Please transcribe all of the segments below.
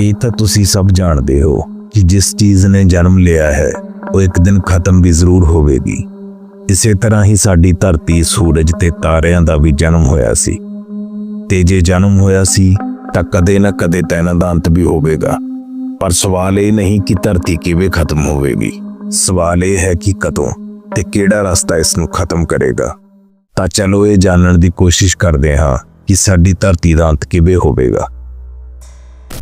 ਇਹ ਤਾਂ ਤੁਸੀਂ ਸਭ ਜਾਣਦੇ ਹੋ ਕਿ ਜਿਸ ਚੀਜ਼ ਨੇ ਜਨਮ ਲਿਆ ਹੈ, ਉਹ ਇੱਕ ਦਿਨ ਖਤਮ ਵੀ ਜ਼ਰੂਰ ਹੋਵੇਗੀ। ਇਸੇ ਤਰ੍ਹਾਂ ਹੀ ਸਾਡੀ ਧਰਤੀ ਸੂਰਜ ਤੇ ਤਾਰਿਆਂ ਦਾ ਵੀ ਜਨਮ ਹੋਇਆ ਸੀ। ਤੇ ਜੇ ਜਨਮ ਹੋਇਆ ਸੀ, ਤਾਂ ਕਦੇ ਨਾ ਕਦੇ ਤੈਨਾਂ ਦਾ ਅੰਤ ਵੀ ਹੋਵੇਗਾ। ਪਰ ਸਵਾਲ ਇਹ ਨਹੀਂ ਕਿ ਧਰਤੀ ਕਿਵੇਂ ਖਤਮ ਹੋਵੇਗੀ। ਸਵਾਲ ਇਹ ਹੈ ਕਿ ਕਦੋਂ ਤੇ ਕਿਹੜਾ ਰਸਤਾ ਇਸ ਨੂੰ ਖਤਮ ਕਰੇਗਾ। ਤਾਂ ਚਲੋ ਇਹ ਜਾਣਨ ਦੀ ਕੋਸ਼ਿਸ਼ ਕਰਦੇ ਹਾਂ ਕਿ ਸਾਡੀ ਧਰਤੀ ਦਾ ਅੰਤ ਕਿਵੇਂ ਹੋਵੇਗਾ।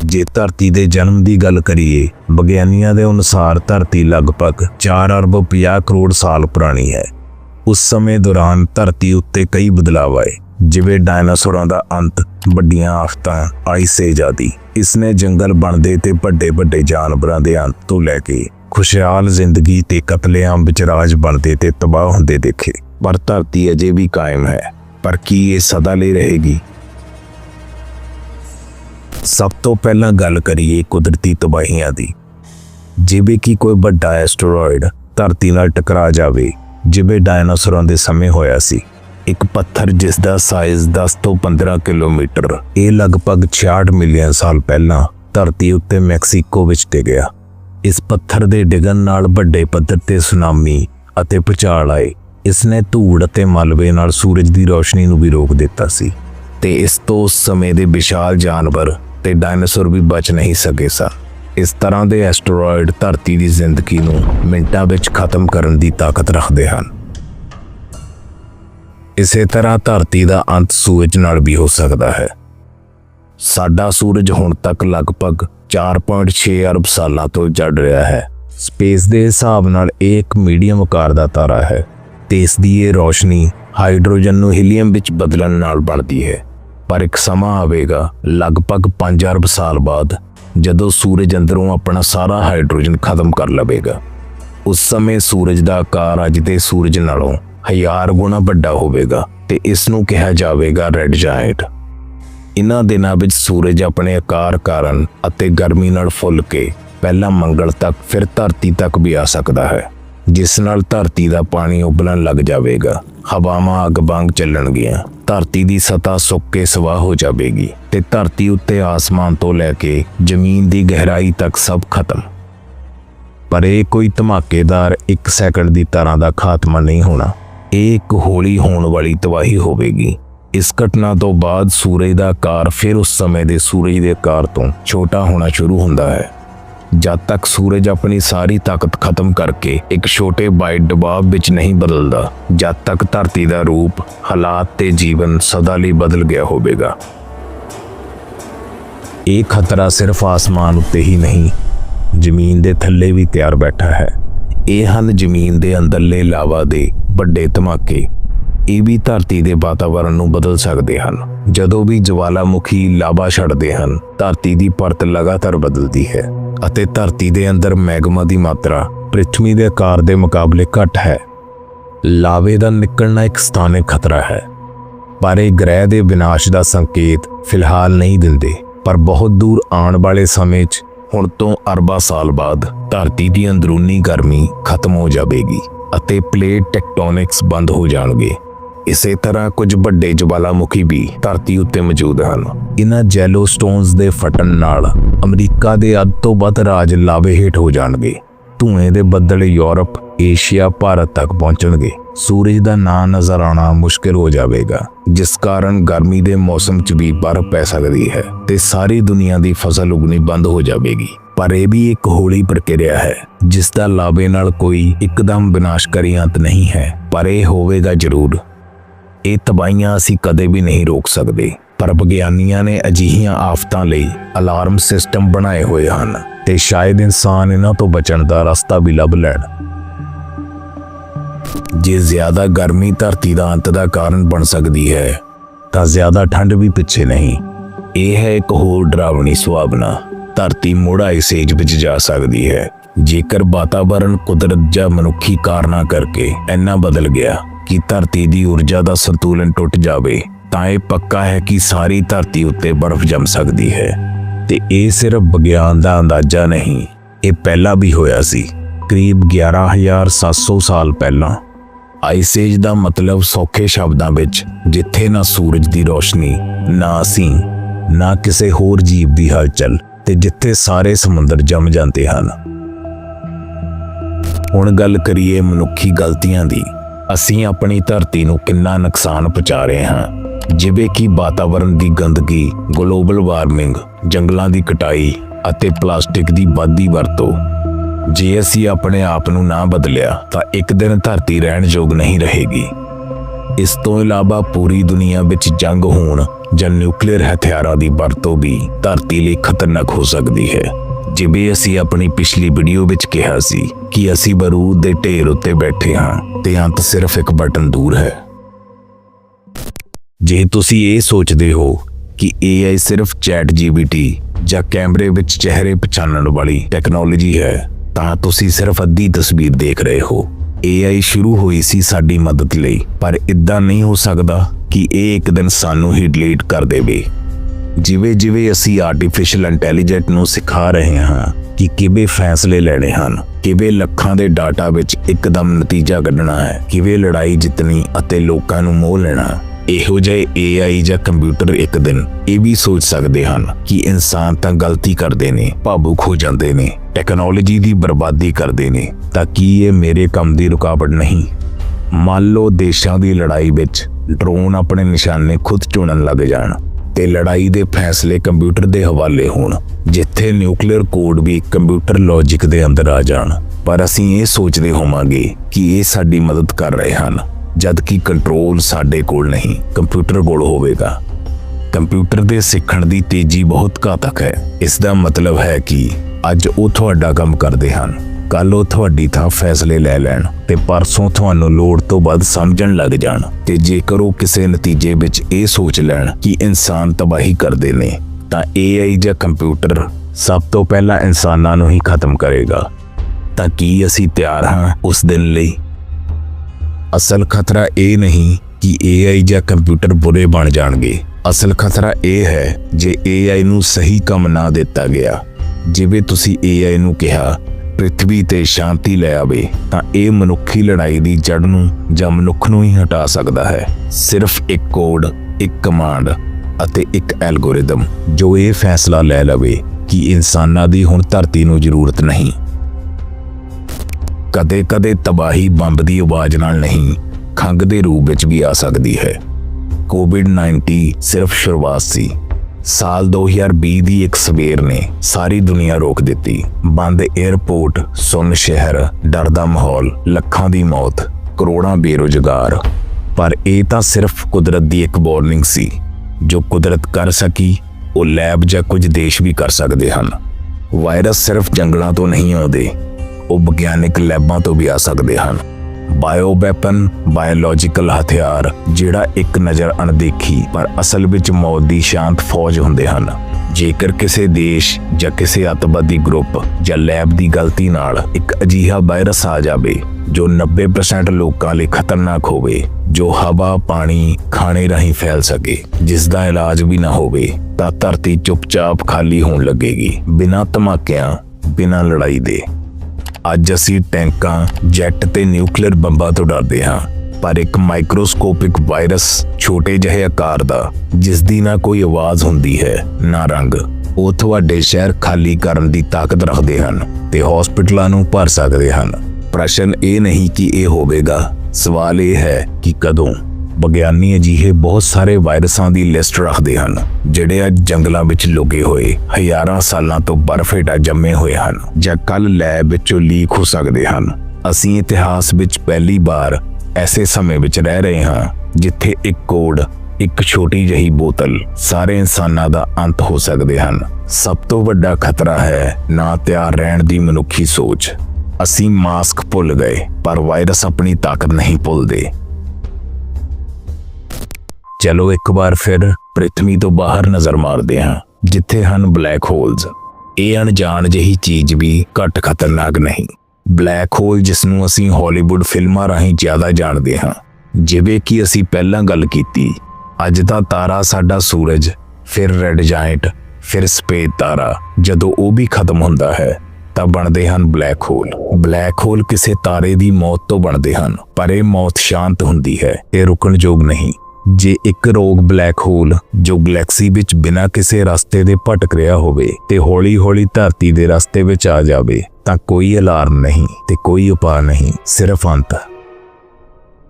ਜੇ ਧਰਤੀ ਦੇ ਜਨਮ ਦੀ ਗੱਲ ਕਰੀਏ, ਵਿਗਿਆਨੀਆਂ ਦੇ ਅਨੁਸਾਰ ਧਰਤੀ ਲਗਭਗ 4 ਅਰਬ 50 ਕਰੋੜ ਸਾਲ ਪੁਰਾਣੀ ਹੈ। ਉਸ ਸਮੇਂ ਦੌਰਾਨ ਧਰਤੀ ਉੱਤੇ ਕਈ ਬਦਲਾਅ ਆਏ, ਜਿਵੇਂ ਡਾਇਨਾਸੌਰਾਂ ਦਾ ਅੰਤ, ਵੱਡੀਆਂ ਆਫਤਾਂ, ਆਈਸ ਏਜ ਆਦਿ ਇਸ ਨੇ ਜੰਗਲ ਬਣਦੇ ਤੇ ਵੱਡੇ ਵੱਡੇ ਜਾਨਵਰਾਂ ਦੇ ਅੰਤ ਤੋਂ ਲੈ ਕੇ ਖੁਸ਼ਹਾਲ ਜ਼ਿੰਦਗੀ ਤੇ ਕਤਲੇਆਮ ਵਿੱਚ ਰਾਜ ਬਣਦੇ ਤੇ ਤਬਾਹ ਹੁੰਦੇ ਦੇਖੇ। ਪਰ ਧਰਤੀ ਅਜੇ ਵੀ ਕਾਇਮ ਹੈ। ਪਰ ਕੀ ਇਹ ਸਦਾ ਲਈ ਰਹੇਗੀ? ਸਭ ਤੋਂ ਪਹਿਲਾਂ ਗੱਲ ਕਰੀਏ ਕੁਦਰਤੀ ਤਬਾਹੀਆਂ ਦੀ। ਜਿਵੇਂ ਕਿ ਕੋਈ ਵੱਡਾ ਐਸਟਰੋਇਡ ਧਰਤੀ ਨਾਲ ਟਕਰਾ ਜਾਵੇ, ਜਿਵੇਂ ਡਾਇਨਾਸੌਰਾਂ ਦੇ ਸਮੇਂ ਹੋਇਆ ਸੀ। ਇੱਕ ਪੱਥਰ ਜਿਸ ਦਾ ਸਾਈਜ਼ 10 ਤੋਂ 15 ਕਿਲੋਮੀਟਰ, ਇਹ ਲਗਭਗ 66 ਮਿਲੀਅਨ ਸਾਲ ਪਹਿਲਾਂ ਧਰਤੀ ਉੱਤੇ ਮੈਕਸੀਕੋ ਵਿੱਚ ਡਿੱਗਿਆ। ਇਸ ਪੱਥਰ ਦੇ ਡਿੱਗਣ ਨਾਲ ਵੱਡੇ ਪੱਧਰ ਤੇ ਸੁਨਾਮੀ ਅਤੇ ਭੂਚਾਲ ਆਏ। ਇਸ ਨੇ ਧੂੜ ਅਤੇ ਮਲਬੇ ਨਾਲ ਸੂਰਜ ਦੀ ਰੋਸ਼ਨੀ ਨੂੰ ਵੀ ਰੋਕ ਦਿੱਤਾ ਸੀ। ਤੇ ਇਸ ਤੋਂ ਉਸ ਸਮੇਂ ਦੇ ਵਿਸ਼ਾਲ ਜਾਨਵਰ ਤੇ ਡਾਇਨਾਸੌਰ ਵੀ ਬਚ ਨਹੀਂ ਸਕੇ ਸਨ ਇਸ ਤਰ੍ਹਾਂ ਦੇ ਐਸਟਰੋਇਡ ਧਰਤੀ ਦੀ ਜ਼ਿੰਦਗੀ ਨੂੰ ਮਿੰਟਾਂ ਵਿੱਚ ਖਤਮ ਕਰਨ ਦੀ ਤਾਕਤ ਰੱਖਦੇ ਹਨ। ਇਸੇ ਤਰ੍ਹਾਂ ਧਰਤੀ ਦਾ ਅੰਤ ਸੂਰਜ ਨਾਲ ਵੀ ਹੋ ਸਕਦਾ ਹੈ। ਸਾਡਾ ਸੂਰਜ ਹੁਣ ਤੱਕ ਲਗਭਗ 4.6 ਅਰਬ ਸਾਲਾਂ ਤੋਂ ਜੜ ਰਿਹਾ ਹੈ। ਸਪੇਸ ਦੇ ਹਿਸਾਬ ਨਾਲ ਇਹ ਇੱਕ ਮੀਡੀਅਮ ਆਕਾਰ ਦਾ ਤਾਰਾ ਹੈ। ਤੇ ਇਸ ਦੀ ਇਹ ਰੋਸ਼ਨੀ ਹਾਈਡਰੋਜਨ ਨੂੰ ਹੀਲੀਅਮ ਵਿੱਚ ਬਦਲਣ ਨਾਲ ਬਣਦੀ ਹੈ। ਪਰ ਇੱਕ ਸਮਾਂ ਆਵੇਗਾ, ਲਗਭਗ 5 ਅਰਬ ਸਾਲ ਬਾਅਦ, ਜਦੋਂ ਸੂਰਜ ਅੰਦਰੋਂ ਆਪਣਾ ਸਾਰਾ ਹਾਈਡਰੋਜਨ ਖਤਮ ਕਰ ਲਵੇਗਾ। ਉਸ ਸਮੇਂ ਸੂਰਜ ਦਾ ਆਕਾਰ ਅੱਜ ਦੇ ਸੂਰਜ ਨਾਲੋਂ ਹਜ਼ਾਰ ਗੁਣਾ ਵੱਡਾ ਹੋਵੇਗਾ ਤੇ ਇਸ ਨੂੰ ਕਿਹਾ ਜਾਵੇਗਾ ਰੈੱਡ ਜਾਇੰਟ। ਇਨ੍ਹਾਂ ਦਿਨਾਂ ਵਿੱਚ ਸੂਰਜ ਆਪਣੇ ਆਕਾਰ ਕਾਰਨ ਅਤੇ ਗਰਮੀ ਨਾਲ ਫੁੱਲ ਕੇ ਪਹਿਲਾਂ ਮੰਗਲ ਤੱਕ, ਫਿਰ ਧਰਤੀ ਤੱਕ ਵੀ ਆ ਸਕਦਾ ਹੈ। ਜਿਸ ਨਾਲ ਧਰਤੀ ਦਾ ਪਾਣੀ ਉਬਲਣ ਲੱਗ ਜਾਵੇਗਾ। ਹਵਾਵਾਂ ਅੱਗ ਵਾਂਗ ਚੱਲਣਗੀਆਂ। ਧਰਤੀ ਦੀ ਸਤਾ ਸੁੱਕ ਕੇ ਸਵਾਹ ਹੋ ਜਾਵੇਗੀ ਤੇ ਧਰਤੀ ਉੱਤੇ ਆਸਮਾਨ ਤੋਂ ਲੈ ਕੇ ਜ਼ਮੀਨ ਦੀ ਗਹਿਰਾਈ ਤੱਕ ਸਭ ਖਤਮ। ਪਰ ਇਹ ਕੋਈ ਧਮਾਕੇਦਾਰ 1 ਸੈਕਿੰਡ ਦੀ ਤਰ੍ਹਾਂ ਦਾ ਖਾਤਮਾ ਨਹੀਂ ਹੋਣਾ। ਇਹ ਇੱਕ ਹੌਲੀ ਹੋਣ ਵਾਲੀ ਤਬਾਹੀ ਹੋਵੇਗੀ। ਇਸ ਘਟਨਾ ਤੋਂ ਬਾਅਦ ਸੂਰਜ ਦਾ ਆਕਾਰ ਫਿਰ ਉਸ ਸਮੇਂ ਦੇ ਸੂਰਜ ਦੇ ਆਕਾਰ ਤੋਂ ਛੋਟਾ ਹੋਣਾ ਸ਼ੁਰੂ ਹੁੰਦਾ ਹੈ। ਜਦ ਤੱਕ ਸੂਰਜ ਆਪਣੀ ਸਾਰੀ ਤਾਕਤ ਖਤਮ ਕਰਕੇ ਇੱਕ ਛੋਟੇ ਵਾਈਟ ਦਬਾਅ ਵਿੱਚ ਨਹੀਂ ਬਦਲਦਾ, ਜਦ ਤੱਕ ਧਰਤੀ ਦਾ ਰੂਪ, ਹਾਲਾਤ ਤੇ ਜੀਵਨ ਸਦਾ ਲਈ ਬਦਲ ਗਿਆ ਹੋਵੇਗਾ। ਇਹ ਖਤਰਾ ਸਿਰਫ ਆਸਮਾਨ ਉੱਤੇ ਹੀ ਨਹੀਂ, ਜ਼ਮੀਨ ਦੇ ਥੱਲੇ ਵੀ ਤਿਆਰ ਬੈਠਾ ਹੈ। ਇਹ ਹਨ ਜ਼ਮੀਨ ਦੇ ਅੰਦਰਲੇ ਲਾਵਾ ਦੇ ਵੱਡੇ ਧਮਾਕੇ। ਇਹ ਵੀ ਧਰਤੀ ਦੇ ਵਾਤਾਵਰਣ ਨੂੰ ਬਦਲ ਸਕਦੇ ਹਨ। ਜਦੋਂ ਵੀ ਜਵਾਲਾਮੁਖੀ ਲਾਵਾ ਛੱਡਦੇ ਹਨ, ਧਰਤੀ ਦੀ ਪਰਤ ਲਗਾਤਾਰ ਬਦਲਦੀ ਹੈ। ਅਤੇ ਧਰਤੀ ਦੇ ਅੰਦਰ ਮੈਗਮਾ ਦੀ ਮਾਤਰਾ ਪ੍ਰਿਥਵੀ ਦੇ ਆਕਾਰ ਦੇ ਮੁਕਾਬਲੇ ਘੱਟ ਹੈ। ਲਾਵੇ ਦਾ ਨਿਕਲਣਾ ਇੱਕ ਸਥਾਨਕ ਖਤਰਾ ਹੈ, ਪਰ ਇਹ ਗ੍ਰਹਿ ਦੇ ਵਿਨਾਸ਼ ਦਾ ਸੰਕੇਤ ਫਿਲਹਾਲ ਨਹੀਂ ਦਿੰਦੇ। ਪਰ ਬਹੁਤ ਦੂਰ ਆਉਣ ਵਾਲੇ ਸਮੇਂ 'ਚ ਹੁਣ ਤੋਂ ਅਰਬਾਂ ਸਾਲ ਬਾਅਦ ਧਰਤੀ ਦੀ ਅੰਦਰੂਨੀ ਗਰਮੀ ਖਤਮ ਹੋ ਜਾਵੇਗੀ ਅਤੇ ਪਲੇਟ ਟੈਕਟੋਨਿਕਸ ਬੰਦ ਹੋ ਜਾਣਗੇ। ਇਸੇ ਤਰ੍ਹਾਂ ਕੁਝ ਵੱਡੇ ਜਵਾਲਾਮੁਖੀ ਵੀ ਧਰਤੀ ਉੱਤੇ ਮੌਜੂਦ ਹਨ। ਇਹਨਾਂ ਜੈਲੋ ਜੈਲੋਸਟੋਨਸ ਦੇ ਫਟਣ ਨਾਲ ਅਮਰੀਕਾ ਦੇ ਅੱਧ ਤੋਂ ਵੱਧ ਰਾਜ ਲਾਵੇ ਹੇਠ ਹੋ ਜਾਣਗੇ। ਧੂਏ ਦੇ ਬੱਦਲ ਯੂਰਪ, ਏਸ਼ੀਆ, ਭਾਰਤ ਤੱਕ ਪਹੁੰਚਣਗੇ। ਸੂਰਜ ਦਾ ਨਾਂ ਨਜ਼ਰ ਆਉਣਾ ਮੁਸ਼ਕਿਲ ਹੋ ਜਾਵੇਗਾ, ਜਿਸ ਕਾਰਨ ਗਰਮੀ ਦੇ ਮੌਸਮ 'ਚ ਵੀ ਬਰਫ਼ ਪੈ ਸਕਦੀ ਹੈ ਤੇ ਸਾਰੀ ਦੁਨੀਆ ਦੀ ਫਸਲ ਉਗਣੀ ਬੰਦ ਹੋ ਜਾਵੇਗੀ। ਪਰ ਇਹ ਵੀ ਇੱਕ ਹੌਲੀ ਪ੍ਰਕਿਰਿਆ ਹੈ, ਜਿਸ ਦਾ ਲਾਵੇ ਨਾਲ ਕੋਈ ਇੱਕਦਮ ਵਿਨਾਸ਼ਕਾਰੀ ਅੰਤ ਨਹੀਂ ਹੈ, ਪਰ ਇਹ ਹੋਵੇਗਾ ਜ਼ਰੂਰ। ਇਹ ਤਬਾਹੀਆਂ ਅਸੀਂ ਕਦੇ ਵੀ ਨਹੀਂ ਰੋਕ ਸਕਦੇ। ਪਰ ਵਿਗਿਆਨੀਆਂ ਨੇ ਅਜਿਹੀਆਂ ਆਫਤਾਂ ਲਈ ਅਲਾਰਮ ਸਿਸਟਮ ਬਣਾਏ ਹੋਏ ਹਨ ਤੇ ਸ਼ਾਇਦ ਇਨਸਾਨ ਇਹਨਾਂ ਤੋਂ ਬਚਣ ਦਾ ਰਸਤਾ ਵੀ ਲੱਭ ਲੈਣ। ਜੇ ਜ਼ਿਆਦਾ ਗਰਮੀ ਧਰਤੀ ਦਾ ਅੰਤ ਦਾ ਕਾਰਨ ਬਣ ਸਕਦੀ ਹੈ, ਤਾਂ ਜ਼ਿਆਦਾ ਠੰਡ ਵੀ ਪਿੱਛੇ ਨਹੀਂ। ਇਹ ਹੈ ਇੱਕ ਹੋਰ ਡਰਾਵਣੀ ਸੁਭਾਵਨਾ ਧਰਤੀ ਮੋੜਾ ਇਸ ਵਿੱਚ ਜਾ ਸਕਦੀ ਹੈ। ਜੇਕਰ ਵਾਤਾਵਰਣ ਕੁਦਰਤ ਜਾਂ ਮਨੁੱਖੀ ਕਾਰਨਾਂ ਕਰਕੇ ਇੰਨਾ ਬਦਲ ਗਿਆ ਕਿ ਧਰਤੀ ਦੀ ਊਰਜਾ ਦਾ ਸੰਤੁਲਨ ਟੁੱਟ ਜਾਵੇ, ਤਾਂ ਇਹ ਪੱਕਾ ਹੈ ਕਿ ਸਾਰੀ ਧਰਤੀ ਉੱਤੇ ਬਰਫ਼ ਜੰਮ ਸਕਦੀ ਹੈ। ਤੇ ਇਹ ਸਿਰਫ ਵਿਗਿਆਨ ਦਾ ਅੰਦਾਜ਼ਾ ਨਹੀਂ, ਇਹ ਪਹਿਲਾਂ ਵੀ ਹੋਇਆ ਸੀ। ਕਰੀਬ 11700 ਸਾਲ ਪਹਿਲਾਂ। ਆਈਸੇਜ ਦਾ ਮਤਲਬ ਸੌਖੇ ਸ਼ਬਦਾਂ ਵਿੱਚ, ਜਿੱਥੇ ਨਾ ਸੂਰਜ ਦੀ ਰੋਸ਼ਨੀ, ਨਾ ਅਸੀਂ, ਨਾ ਕਿਸੇ ਹੋਰ ਜੀਵ ਦੀ ਹਲਚਲ, ਤੇ ਜਿੱਥੇ ਸਾਰੇ ਸਮੁੰਦਰ ਜੰਮ ਜਾਂਦੇ ਹਨ। ਹੁਣ ਗੱਲ ਕਰੀਏ ਮਨੁੱਖੀ ਗਲਤੀਆਂ ਦੀ। ਅਸੀਂ ਆਪਣੀ ਧਰਤੀ ਨੂੰ ਕਿੰਨਾ ਨੁਕਸਾਨ ਪਹੁੰਚਾ ਰਹੇ ਹਾਂ। ਜਿਵੇਂ ਕਿ ਵਾਤਾਵਰਣ ਦੀ ਗੰਦਗੀ ਗਲੋਬਲ ਵਾਰਮਿੰਗ ਜੰਗਲਾਂ ਦੀ ਕਟਾਈ ਅਤੇ ਪਲਾਸਟਿਕ ਦੀ ਵੱਧਦੀ ਵਰਤੋਂ। ਜੇ ਅਸੀਂ ਆਪਣੇ ਆਪ ਨੂੰ ਨਾ ਬਦਲਿਆ, ਤਾਂ ਇੱਕ ਦਿਨ ਧਰਤੀ ਰਹਿਣ ਯੋਗ ਨਹੀਂ ਰਹੇਗੀ। ਇਸ ਤੋਂ ਇਲਾਵਾ ਪੂਰੀ ਦੁਨੀਆ ਵਿੱਚ ਜੰਗ ਹੋਣ ਜਾਂ ਨਿਊਕਲੀਅਰ ਹਥਿਆਰਾਂ ਦੀ ਵਰਤੋਂ ਵੀ ਧਰਤੀ ਲਈ ਖਤਰਨਾਕ ਹੋ ਸਕਦੀ ਹੈ। ਜਿਵੇਂ ਅਸੀਂ ਆਪਣੀ ਪਿਛਲੀ ਵੀਡੀਓ ਵਿੱਚ ਕਿਹਾ ਸੀ ਕਿ ਅਸੀਂ ਬਰੂਦ ਦੇ ਢੇਰ ਉੱਤੇ ਬੈਠੇ ਹਾਂ, ਤੇ ਅੰਤ ਸਿਰਫ ਇੱਕ ਬਟਨ ਦੂਰ ਹੈ। ਜੇ ਤੁਸੀਂ ਇਹ ਸੋਚਦੇ ਹੋ ਕਿ AI ਸਿਰਫ ਚੈਟ GPT ਜਾਂ ਕੈਮਰੇ ਵਿੱਚ ਚਿਹਰੇ ਪਛਾਣਨ ਵਾਲੀ ਟੈਕਨੋਲੋਜੀ ਹੈ, ਤਾਂ ਤੁਸੀਂ ਸਿਰਫ ਅੱਧੀ ਤਸਵੀਰ ਦੇਖ ਰਹੇ ਹੋ। AI ਸ਼ੁਰੂ ਹੋਈ ਸੀ ਸਾਡੀ ਮਦਦ ਲਈ, ਪਰ ਇਦਾਂ ਨਹੀਂ ਹੋ ਸਕਦਾ ਕਿ ਇਹ ਇੱਕ ਦਿਨ ਸਾਨੂੰ ਹੀ ਡਿਲੀਟ ਕਰ ਦੇਵੇ। ਜਿਵੇਂ ਜਿਵੇਂ ਅਸੀਂ ਆਰਟੀਫੀਸ਼ੀਅਲ ਇੰਟੈਲੀਜੈਂਟ ਨੂੰ ਸਿਖਾ ਰਹੇ ਹਾਂ ਕਿ ਕਿਵੇਂ ਫੈਸਲੇ ਲੈਣੇ ਹਨ, ਕਿਵੇਂ ਲੱਖਾਂ ਦੇ ਡਾਟਾ ਵਿੱਚ ਇੱਕਦਮ ਨਤੀਜਾ ਕੱਢਣਾ ਹੈ, ਕਿਵੇਂ ਲੜਾਈ ਜਿੱਤਣੀ ਅਤੇ ਲੋਕਾਂ ਨੂੰ ਮੋਹ ਲੈਣਾ, ਇਹੋ ਜਿਹੇ AI ਜਾਂ ਕੰਪਿਊਟਰ ਇੱਕ ਦਿਨ ਇਹ ਵੀ ਸੋਚ ਸਕਦੇ ਹਨ ਕਿ ਇਨਸਾਨ ਤਾਂ ਗਲਤੀ ਕਰਦੇ ਨੇ, ਭਾਵੁਕ ਹੋ ਜਾਂਦੇ ਨੇ ਟੈਕਨੋਲੋਜੀ ਦੀ ਬਰਬਾਦੀ ਕਰਦੇ ਨੇ, ਤਾਂ ਕੀ ਇਹ ਮੇਰੇ ਕੰਮ ਦੀ ਰੁਕਾਵਟ ਨਹੀਂ? ਮੰਨ ਲਓ ਦੇਸ਼ਾਂ ਦੀ ਲੜਾਈ ਵਿੱਚ ਡਰੋਨ ਆਪਣੇ ਨਿਸ਼ਾਨੇ ਖੁਦ ਚੁਣਨ ਲੱਗ ਜਾਣ ਤੇ ਲੜਾਈ ਦੇ ਫੈਸਲੇ ਕੰਪਿਊਟਰ ਦੇ ਹਵਾਲੇ ਹੋਣ, ਜਿੱਥੇ ਨਿਊਕਲੀਅਰ ਕੋਡ ਵੀ ਕੰਪਿਊਟਰ ਲੌਜੀਕ ਦੇ ਅੰਦਰ ਆ ਜਾਣ। ਪਰ ਅਸੀਂ ਇਹ ਸੋਚਦੇ ਹੋਵਾਂਗੇ ਕਿ ਇਹ ਸਾਡੀ ਮਦਦ ਕਰ ਰਹੇ ਹਨ ਜਦ ਕਿ ਕੰਟਰੋਲ ਸਾਡੇ ਕੋਲ ਨਹੀਂ, ਕੰਪਿਊਟਰ ਕੋਲ ਹੋਵੇਗਾ। ਕੰਪਿਊਟਰ ਦੇ ਸਿੱਖਣ ਦੀ ਤੇਜ਼ੀ ਬਹੁਤ ਘਾਤਕ ਹੈ। ਇਸ ਦਾ ਮਤਲਬ ਹੈ ਕਿ ਅੱਜ ਉਹ ਤੁਹਾਡਾ ਕੰਮ ਕਰਦੇ ਹਨ। ਕੱਲ ਉਹ ਤੁਹਾਡੀ ਥਾਂ ਫੈਸਲੇ ਲੈ ਲੈਣ ਤੇ ਪਰਸੋਂ ਤੁਹਾਨੂੰ ਲੋੜ ਤੋਂ ਵੱਧ ਸਮਝਣ ਲੱਗ ਜਾਣ ਤੇ ਜੇਕਰ ਉਹ ਕਿਸੇ ਨਤੀਜੇ ਵਿੱਚ ਇਹ ਸੋਚ ਲੈਣ ਕਿ ਇਨਸਾਨ ਤਬਾਹੀ ਕਰਦੇ ਨੇ, ਤਾਂ AI ਜਾਂ ਕੰਪਿਊਟਰ ਸਭ ਤੋਂ ਪਹਿਲਾਂ ਇਨਸਾਨਾਂ ਨੂੰ ਹੀ ਖਤਮ ਕਰੇਗਾ। ਤਾਂ ਕੀ ਅਸੀਂ ਤਿਆਰ ਹਾਂ ਉਸ ਦਿਨ ਲਈ? ਅਸਲ ਖਤਰਾ ਇਹ ਨਹੀਂ ਕਿ AI ਜਾਂ ਕੰਪਿਊਟਰ ਬੁਰੇ ਬਣ ਜਾਣਗੇ। ਅਸਲ ਖਤਰਾ ਇਹ ਹੈ ਜੇ AI ਨੂੰ ਸਹੀ ਕੰਮ ਨਾ ਦਿੱਤਾ ਗਿਆ। ਜਿਵੇਂ ਤੁਸੀਂ AI ਨੂੰ ਕਿਹਾ ਪ੍ਰithvi ਤੇ ਸ਼ਾਂਤੀ ਲੈ ਆਵੇ, ਤਾਂ ਇਹ ਮਨੁੱਖੀ ਲੜਾਈ ਦੀ ਜੜ ਨੂੰ ਜਾਂ ਮਨੁੱਖ ਨੂੰ ਹੀ ਹਟਾ ਸਕਦਾ ਹੈ। ਸਿਰਫ ਇੱਕ ਕੋਡ, ਇੱਕ ਕਮਾਂਡ ਅਤੇ ਇੱਕ ਐਲਗੋਰਿਦਮ, ਜੋ ਇਹ ਫੈਸਲਾ ਲੈ ਲਵੇ ਕਿ ਇਨਸਾਨਾਂ ਦੀ ਹੁਣ ਧਰਤੀ ਨੂੰ ਜ਼ਰੂਰਤ ਨਹੀਂ। ਕਦੇ-ਕਦੇ ਤਬਾਹੀ ਬੰਬ ਦੀ ਆਵਾਜ਼ ਨਾਲ ਨਹੀਂ ਖੰਗ ਦੇ ਰੂਪ ਵਿੱਚ ਵੀ ਆ ਸਕਦੀ ਹੈ। ਕੋਵਿਡ-19 ਸਿਰਫ ਸ਼ੁਰੂਆਤ ਸੀ। ਸਾਲ 2020 ਦੀ ਇੱਕ ਸਵੇਰ ਨੇ ਸਾਰੀ ਦੁਨੀਆ ਰੋਕ ਦਿੱਤੀ। ਬੰਦ 에ਅਰਪੋਰਟ ਸੁੰਨ ਸ਼ਹਿਰ, ਡਰ ਦਾ ਮਾਹੌਲ, ਲੱਖਾਂ ਦੀ ਮੌਤ, ਕਰੋੜਾਂ ਬੇਰੁਜ਼ਗਾਰ। ਪਰ ਇਹ ਤਾਂ ਸਿਰਫ ਕੁਦਰਤ ਦੀ ਇੱਕ ਵਾਰਨਿੰਗ ਸੀ। ਜੋ ਕੁਦਰਤ ਕਰ ਸਕੀ, ਉਹ ਲੈਬ ਜਾਂ ਕੁਝ ਦੇਸ਼ ਵੀ ਕਰ ਸਕਦੇ ਹਨ। ਵਾਇਰਸ ਸਿਰਫ ਜੰਗਲਾਂ ਤੋਂ ਨਹੀਂ ਆਉਂਦੇ, ਉਹ ਵਿਗਿਆਨਿਕ ਲੈਬਾਂ ਤੋਂ ਵੀ ਆ ਸਕਦੇ ਹਨ। ਬਾਇਓ ਵੈਪਨ ਬਾਇਓਲੋਜੀਕਲ ਹਥਿਆਰ, ਜਿਹੜਾ ਇੱਕ ਨਜ਼ਰ ਅਣਦੇਖੀ ਪਰ ਅਸਲ ਵਿੱਚ ਮੌਤ ਦੀ ਸ਼ਾਂਤ ਫੌਜ ਹੁੰਦੇ ਹਨ। ਜੇਕਰ ਕਿਸੇ ਦੇਸ਼ ਜਾਂ ਕਿਸੇ ਅੱਤਵਾਦੀ ਗਰੁੱਪ ਜਾਂ ਲੈਬ ਦੀ ਗਲਤੀ ਨਾਲ ਇੱਕ ਅਜੀਹਾ ਵਾਇਰਸ ਆ ਜਾਵੇ, ਜੋ 90% ਲੋਕਾਂ ਲਈ ਖਤਰਨਾਕ ਹੋਵੇ, ਜੋ ਹਵਾ, ਪਾਣੀ, ਖਾਣੇ ਰਾਹੀਂ ਫੈਲ ਸਕੇ, ਜਿਸ ਦਾ ਇਲਾਜ ਵੀ ਨਾ ਹੋਵੇ, ਤਾਂ ਧਰਤੀ ਚੁੱਪਚਾਪ ਖਾਲੀ ਹੋਣ ਲੱਗੇਗੀ। ਬਿਨਾਂ ਧਮਾਕਿਆਂ, ਬਿਨਾਂ ਲੜਾਈ ਦੇ। ਅੱਜ ਅਸੀਂ ਟੈਂਕਾਂ, ਜੈਟ ਤੇ ਨਿਊਕਲੀਅਰ ਬੰਬਾਂ ਤੋਂ ਡਰਦੇ ਹਾਂ। ਪਰ ਇੱਕ ਮਾਈਕਰੋਸਕੋਪਿਕ ਵਾਇਰਸ ਛੋਟੇ ਜਿਹੇ ਆਕਾਰ ਦਾ ਜਿਸ ਦੀ ਨਾ ਕੋਈ ਆਵਾਜ਼ ਹੁੰਦੀ ਹੈ, ਨਾ ਰੰਗ। ਉਹ ਤੁਹਾਡੇ ਸ਼ਹਿਰ ਖਾਲੀ ਕਰਨ ਦੀ ਤਾਕਤ ਰੱਖਦੇ ਹਨ ਤੇ ਹਸਪੀਟਲਾਂ ਨੂੰ ਭਰ ਸਕਦੇ ਹਨ। ਪ੍ਰਸ਼ਨ ਇਹ ਨਹੀਂ ਕਿ ਇਹ ਹੋਵੇਗਾ। ਸਵਾਲ ਇਹ ਹੈ ਕਿ ਕਦੋਂ? ਵਿਗਿਆਨੀ ਅਜਿਹੇ ਬਹੁਤ ਸਾਰੇ ਵਾਇਰਸਾਂ ਦੀ ਲਿਸਟ ਰੱਖਦੇ ਹਨ, ਜਿਹੜੇ ਅੱਜ ਜੰਗਲਾਂ ਵਿੱਚ ਲੁਕੇ ਹੋਏ ਹਜ਼ਾਰਾਂ ਸਾਲਾਂ ਤੋਂ ਬਰਫ਼ ਹੇਠਾਂ ਜੰਮੇ ਹੋਏ ਹਨ ਜਾਂ ਕੱਲ ਲੈਬ ਵਿੱਚੋਂ ਲੀਕ ਹੋ ਸਕਦੇ ਹਨ। ਅਸੀਂ ਇਤਿਹਾਸ ਵਿੱਚ ਪਹਿਲੀ ਵਾਰ ਐਸੇ ਸਮੇਂ ਵਿੱਚ ਰਹਿ ਰਹੇ ਹਾਂ, ਜਿੱਥੇ ਇੱਕ ਕੋਡ, ਇੱਕ ਛੋਟੀ ਜਿਹੀ ਬੋਤਲ ਸਾਰੇ ਇਨਸਾਨਾਂ ਦਾ ਅੰਤ ਹੋ ਸਕਦੇ ਹਨ। ਸਭ ਤੋਂ ਵੱਡਾ ਖਤਰਾ ਹੈ ਨਾ ਤਿਆਰ ਰਹਿਣ ਦੀ ਮਨੁੱਖੀ ਸੋਚ। ਅਸੀਂ ਮਾਸਕ ਭੁੱਲ ਗਏ, ਪਰ ਵਾਇਰਸ ਆਪਣੀ ਤਾਕਤ ਨਹੀਂ ਭੁੱਲਦੇ। ਚਲੋ ਇੱਕ ਵਾਰ ਫਿਰ ਪ੍ਰithvi ਤੋਂ ਬਾਹਰ ਨਜ਼ਰ ਮਾਰਦੇ ਹਾਂ, ਜਿੱਥੇ ਹਨ ਬਲੈਕ ਹੋਲਸ ਇਹ ਅਣਜਾਣ ਜਿਹੀ ਚੀਜ਼ ਵੀ ਘੱਟ ਖਤਰਨਾਕ ਨਹੀਂ। ਬਲੈਕ ਹੋਲ ਜਿਸ ਨੂੰ ਅਸੀਂ ਹਾਲੀਵੁੱਡ ਫਿਲਮਾਂ ਰਾਹੀਂ ਜ਼ਿਆਦਾ ਜਾਣਦੇ ਹਾਂ। ਜਿਵੇਂ ਕਿ ਅਸੀਂ ਪਹਿਲਾਂ ਗੱਲ ਕੀਤੀ, ਅੱਜ ਦਾ ਤਾਰਾ ਸਾਡਾ ਸੂਰਜ, ਫਿਰ ਰੈੱਡ ਜਾਇੰਟ, ਫਿਰ ਸਪੇਦ ਤਾਰਾ। ਜਦੋਂ ਉਹ ਵੀ ਖਤਮ ਹੁੰਦਾ ਹੈ, ਤਾਂ ਬਣਦੇ ਹਨ ਬਲੈਕ ਹੋਲ। ਬਲੈਕ ਹੋਲ ਕਿਸੇ ਤਾਰੇ ਦੀ ਮੌਤ ਤੋਂ ਬਣਦੇ ਹਨ, ਪਰ ਇਹ ਮੌਤ ਸ਼ਾਂਤ ਹੁੰਦੀ ਹੈ, ਇਹ ਰੁਕਣ ਯੋਗ ਨਹੀਂ। ਜੇ ਇੱਕ ਰੋਗ ਬਲੈਕ ਹੋਲ ਜੋ ਗੈਲੈਕਸੀ ਵਿੱਚ ਬਿਨਾਂ ਕਿਸੇ ਰਸਤੇ ਦੇ ਭਟਕ ਰਿਹਾ ਹੋਵੇ ਤੇ ਹੌਲੀ-ਹੌਲੀ ਧਰਤੀ ਦੇ ਰਸਤੇ ਵਿੱਚ ਆ ਜਾਵੇ, ਤਾਂ ਕੋਈ ਅਲਾਰਮ ਨਹੀਂ ਤੇ ਕੋਈ ਉਪਾਅ ਨਹੀਂ, ਸਿਰਫ ਅੰਤ।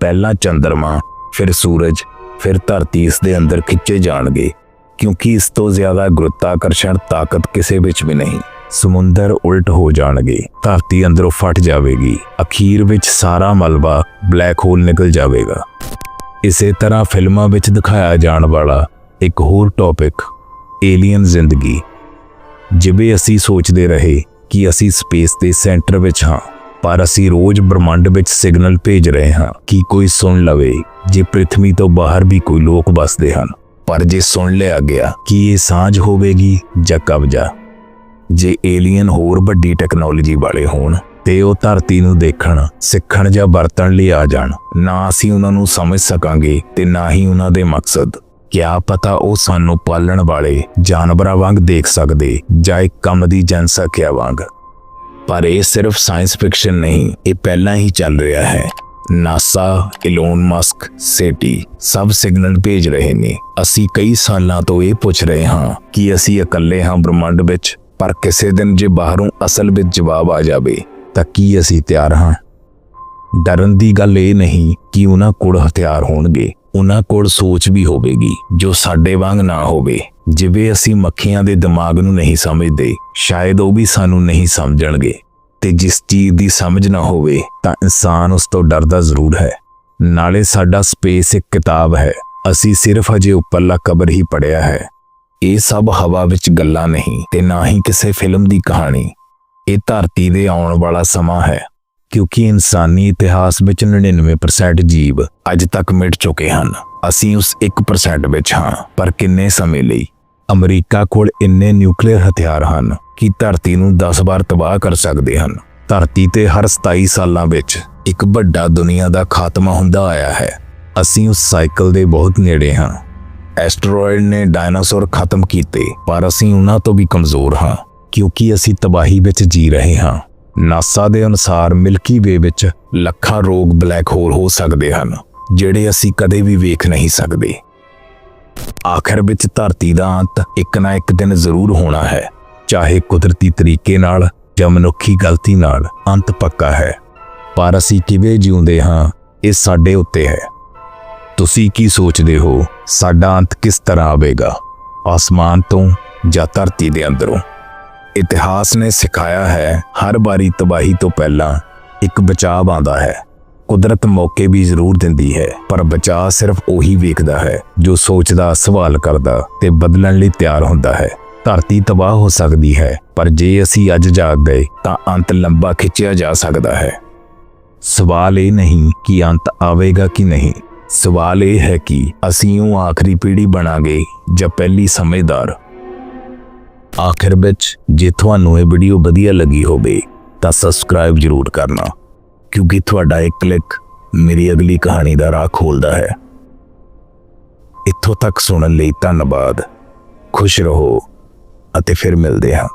ਪਹਿਲਾਂ ਚੰ드ਰਮਾ ਫਿਰ ਸੂਰਜ, ਫਿਰ ਧਰਤੀ ਇਸ ਦੇ ਅੰਦਰ ਖਿੱਚੇ ਜਾਣਗੇ, ਕਿਉਂਕਿ ਇਸ ਤੋਂ ਜ਼ਿਆਦਾ ਗੁਰੁੱਤਾਕਰਸ਼ਣ ਤਾਕਤ ਕਿਸੇ ਵਿੱਚ ਵੀ ਨਹੀਂ। ਸਮੁੰਦਰ ਉਲਟ ਹੋ ਜਾਣਗੇ, ਧਰਤੀ ਅੰਦਰੋਂ ਫਟ ਜਾਵੇਗੀ, ਅਖੀਰ ਵਿੱਚ ਸਾਰਾ ਮਲਬਾ ਬਲੈਕ ਹੋਲ ਨਿਕਲ ਜਾਵੇਗਾ। ਇਸੇ ਤਰ੍ਹਾਂ ਫਿਲਮਾਂ ਵਿੱਚ ਦਿਖਾਇਆ ਜਾਣ ਵਾਲਾ ਇੱਕ ਹੋਰ ਟੌਪਿਕ ਏਲੀਅਨ ਜ਼ਿੰਦਗੀ। ਜਿਵੇਂ ਅਸੀਂ ਸੋਚਦੇ ਰਹੇ ਕਿ ਅਸੀਂ ਸਪੇਸ ਦੇ ਸੈਂਟਰ ਵਿੱਚ ਹਾਂ, ਪਰ ਅਸੀਂ ਰੋਜ਼ ਬ੍ਰਹਮੰਡ ਵਿੱਚ ਸਿਗਨਲ ਭੇਜ ਰਹੇ ਹਾਂ ਕਿ ਕੋਈ ਸੁਣ ਲਵੇ, ਜੇ ਪ੍ਰithvi ਤੋਂ ਬਾਹਰ ਵੀ ਕੋਈ ਲੋਕ ਵਸਦੇ ਹਨ। ਪਰ ਜੇ ਸੁਣ ਲਿਆ ਗਿਆ ਕਿ ਇਹ ਸਾਂਝ ਹੋਵੇਗੀ ਜਾਂ ਕਬਜ਼ਾ, ਜੇ ਏਲੀਅਨ ਹੋਰ ਵੱਡੀ ਟੈਕਨੋਲੋਜੀ ਵਾਲੇ ਹੋਣ ਤੇ ਉਹ ਧਰਤੀ ਨੂੰ ਦੇਖਣ, ਸਿੱਖਣ ਜਾਂ ਵਰਤਣ ਲਈ ਆ ਜਾਣ। ਨਾ ਅਸੀਂ ਉਹਨਾਂ ਨੂੰ ਸਮਝ ਸਕਾਂਗੇ ਤੇ ਨਾ ਹੀ ਉਹਨਾਂ ਦੇ ਮਕਸਦ। ਕਿਆ ਪਤਾ ਉਹ ਸਾਨੂੰ ਪਾਲਣ ਵਾਲੇ ਜਾਨਵਰਾਂ ਵਾਂਗ ਦੇਖ ਸਕਦੇ ਜਾਂ ਇੱਕ ਕੰਮ ਦੀ ਜਨਸੰਖਿਆ ਵਾਂਗ। ਪਰ ਇਹ ਸਿਰਫ ਸਾਇੰਸ ਫਿਕਸ਼ਨ ਨਹੀਂ, ਇਹ ਪਹਿਲਾਂ ਹੀ ਚੱਲ ਰਿਹਾ ਹੈ। ਨਾਸਾ ਇਲੋਨ ਮਸਕ ਸੇਟੀ ਸਭ ਸਿਗਨਲ ਭੇਜ ਰਹੇ ਨੇ। ਅਸੀਂ ਕਈ ਸਾਲਾਂ ਤੋਂ ਇਹ ਪੁੱਛ ਰਹੇ ਹਾਂ ਕਿ ਅਸੀਂ ਇਕੱਲੇ ਹਾਂ ਬ੍ਰਹਮੰਡ ਵਿੱਚ, ਪਰ ਕਿਸੇ ਦਿਨ ਜੇ ਬਾਹਰੋਂ ਅਸਲ ਵਿੱਚ ਜਵਾਬ ਆ ਜਾਵੇ ਤਾਂ ਕੀ ਅਸੀਂ ਤਿਆਰ ਹਾਂ? ਡਰਨ ਦੀ ਗੱਲ ਇਹ ਨਹੀਂ ਕਿ ਉਹਨਾਂ ਕੋਲ ਹਥਿਆਰ ਹੋਣਗੇ। ਉਹਨਾਂ ਕੋਲ ਸੋਚ ਵੀ ਹੋਵੇਗੀ, ਜੋ ਸਾਡੇ ਵਾਂਗ ਨਾ ਹੋਵੇ। ਜਿਵੇਂ ਅਸੀਂ ਮੱਖੀਆਂ ਦੇ ਦਿਮਾਗ ਨੂੰ ਨਹੀਂ ਸਮਝਦੇ, ਸ਼ਾਇਦ ਉਹ ਵੀ ਸਾਨੂੰ ਨਹੀਂ ਸਮਝਣਗੇ। ਤੇ ਜਿਸ ਚੀਜ਼ ਦੀ ਸਮਝ ਨਾ ਹੋਵੇ, ਤਾਂ ਇਨਸਾਨ ਉਸ ਤੋਂ ਡਰਦਾ ਜ਼ਰੂਰ ਹੈ। ਨਾਲੇ ਸਾਡਾ ਸਪੇਸ ਇੱਕ ਕਿਤਾਬ ਹੈ। ਅਸੀਂ ਸਿਰਫ ਅਜੇ ਉੱਪਰਲਾ ਕਬਰ ਹੀ ਪੜਿਆ ਹੈ। ਇਹ ਸਭ ਹਵਾ ਵਿੱਚ ਗੱਲਾਂ ਨਹੀਂ, ਤੇ ਨਾ ਹੀ ਕਿਸੇ ਫਿਲਮ ਦੀ ਕਹਾਣੀ। ਇਹ ਧਰਤੀ ਦੇ ਆਉਣ ਵਾਲਾ ਸਮਾਂ ਹੈ, ਕਿਉਂਕਿ ਇਨਸਾਨੀ ਇਤਿਹਾਸ ਵਿੱਚ 99% ਜੀਵ ਅੱਜ ਤੱਕ ਮਿਟ ਚੁੱਕੇ ਹਨ। ਅਸੀਂ ਉਸ 1% ਵਿੱਚ ਹਾਂ, ਪਰ ਕਿੰਨੇ ਸਮੇਂ ਲਈ? ਅਮਰੀਕਾ ਕੋਲ ਇੰਨੇ ਨਿਊਕਲੀਅਰ ਹਥਿਆਰ ਹਨ ਕਿ ਧਰਤੀ ਨੂੰ 10 ਵਾਰ ਤਬਾਹ ਕਰ ਸਕਦੇ ਹਨ। ਧਰਤੀ ਤੇ ਹਰ 27 ਸਾਲਾਂ ਵਿੱਚ ਇੱਕ ਵੱਡਾ ਦੁਨੀਆ ਦਾ ਖਾਤਮਾ ਹੁੰਦਾ ਆਇਆ ਹੈ। ਅਸੀਂ ਉਸ ਸਾਈਕਲ ਦੇ ਬਹੁਤ ਨੇੜੇ ਹਾਂ। ਐਸਟਰੋਇਡ ਨੇ ਡਾਇਨਾਸੌਰ ਖਤਮ ਕੀਤੇ, ਪਰ ਅਸੀਂ ਉਹਨਾਂ ਤੋਂ ਵੀ ਕਮਜ਼ੋਰ ਹਾਂ। ਕਿਉਂਕਿ ਅਸੀਂ ਤਬਾਹੀ ਵਿੱਚ ਜੀ ਰਹੇ ਹਾਂ। ਨਾਸਾ ਦੇ ਅਨੁਸਾਰ ਮਿਲਕੀ ਵੇ ਵਿੱਚ ਲੱਖਾਂ ਰੋਗ ਬਲੈਕ ਹੋਲ ਹੋ ਸਕਦੇ ਹਨ, ਜਿਹੜੇ ਅਸੀਂ ਕਦੇ ਵੀ ਵੇਖ ਨਹੀਂ ਸਕਦੇ। ਆਖਰ ਵਿੱਚ ਧਰਤੀ ਦਾ ਅੰਤ ਇੱਕ ਨਾ ਇੱਕ ਦਿਨ ਜ਼ਰੂਰ ਹੋਣਾ ਹੈ, ਚਾਹੇ ਕੁਦਰਤੀ ਤਰੀਕੇ ਨਾਲ ਜਾਂ ਮਨੁੱਖੀ ਗਲਤੀ ਨਾਲ ਅੰਤ ਪੱਕਾ ਹੈ। ਪਰ ਅਸੀਂ ਕਿਵੇਂ ਜਿਉਂਦੇ ਹਾਂ, ਇਹ ਸਾਡੇ ਉੱਤੇ ਹੈ। ਤੁਸੀਂ ਕੀ ਸੋਚਦੇ ਹੋ, ਸਾਡਾ ਅੰਤ ਕਿਸ ਤਰ੍ਹਾਂ ਆਵੇਗਾ? ਆਸਮਾਨ ਤੋਂ ਜਾਂ ਧਰਤੀ ਦੇ ਅੰਦਰੋਂ? ਇਤਿਹਾਸ ਨੇ ਸਿਖਾਇਆ ਹੈ, ਹਰ ਵਾਰੀ ਤਬਾਹੀ ਤੋਂ ਪਹਿਲਾਂ ਇੱਕ ਬਚਾਅ ਆਉਂਦਾ ਹੈ। ਕੁਦਰਤ ਮੌਕੇ ਵੀ ਜ਼ਰੂਰ ਦਿੰਦੀ ਹੈ, ਪਰ ਬਚਾਅ ਸਿਰਫ ਉਹੀ ਵੇਖਦਾ ਹੈ, ਜੋ ਸੋਚਦਾ, ਸਵਾਲ ਕਰਦਾ ਤੇ ਬਦਲਣ ਲਈ ਤਿਆਰ ਹੁੰਦਾ ਹੈ। ਧਰਤੀ ਤਬਾਹ ਹੋ ਸਕਦੀ ਹੈ, ਪਰ ਜੇ ਅਸੀਂ ਅੱਜ ਜਾਗ ਗਏ, ਤਾਂ ਅੰਤ ਲੰਬਾ ਖਿੱਚਿਆ ਜਾ ਸਕਦਾ ਹੈ। ਸਵਾਲ ਇਹ ਨਹੀਂ ਕਿ ਅੰਤ ਆਵੇਗਾ ਕਿ ਨਹੀਂ। ਸਵਾਲ ਇਹ ਹੈ ਕਿ ਅਸੀਂ ਉਹ ਆਖਰੀ ਪੀੜ੍ਹੀ ਬਣਾਂਗੇ, ਜਾਂ ਪਹਿਲੀ ਸਮਝਦਾਰ। ਆਖਿਰ ਵਿੱਚ, ਜੇ ਤੁਹਾਨੂੰ ਇਹ ਵੀਡੀਓ ਵਧੀਆ ਲੱਗੀ ਹੋਵੇ, ਤਾਂ ਸਬਸਕ੍ਰਾਈਬ ਜ਼ਰੂਰ ਕਰਨਾ, ਕਿਉਂਕਿ ਤੁਹਾਡਾ ਇੱਕ ਕਲਿੱਕ ਮੇਰੀ ਅਗਲੀ ਕਹਾਣੀ ਦਾ ਰਾਹ ਖੋਲਦਾ ਹੈ। ਇੱਥੋਂ ਤੱਕ ਸੁਣਨ ਲਈ ਧੰਨਵਾਦ, ਖੁਸ਼ ਰਹੋ ਅਤੇ ਫਿਰ ਮਿਲਦੇ ਹਾਂ।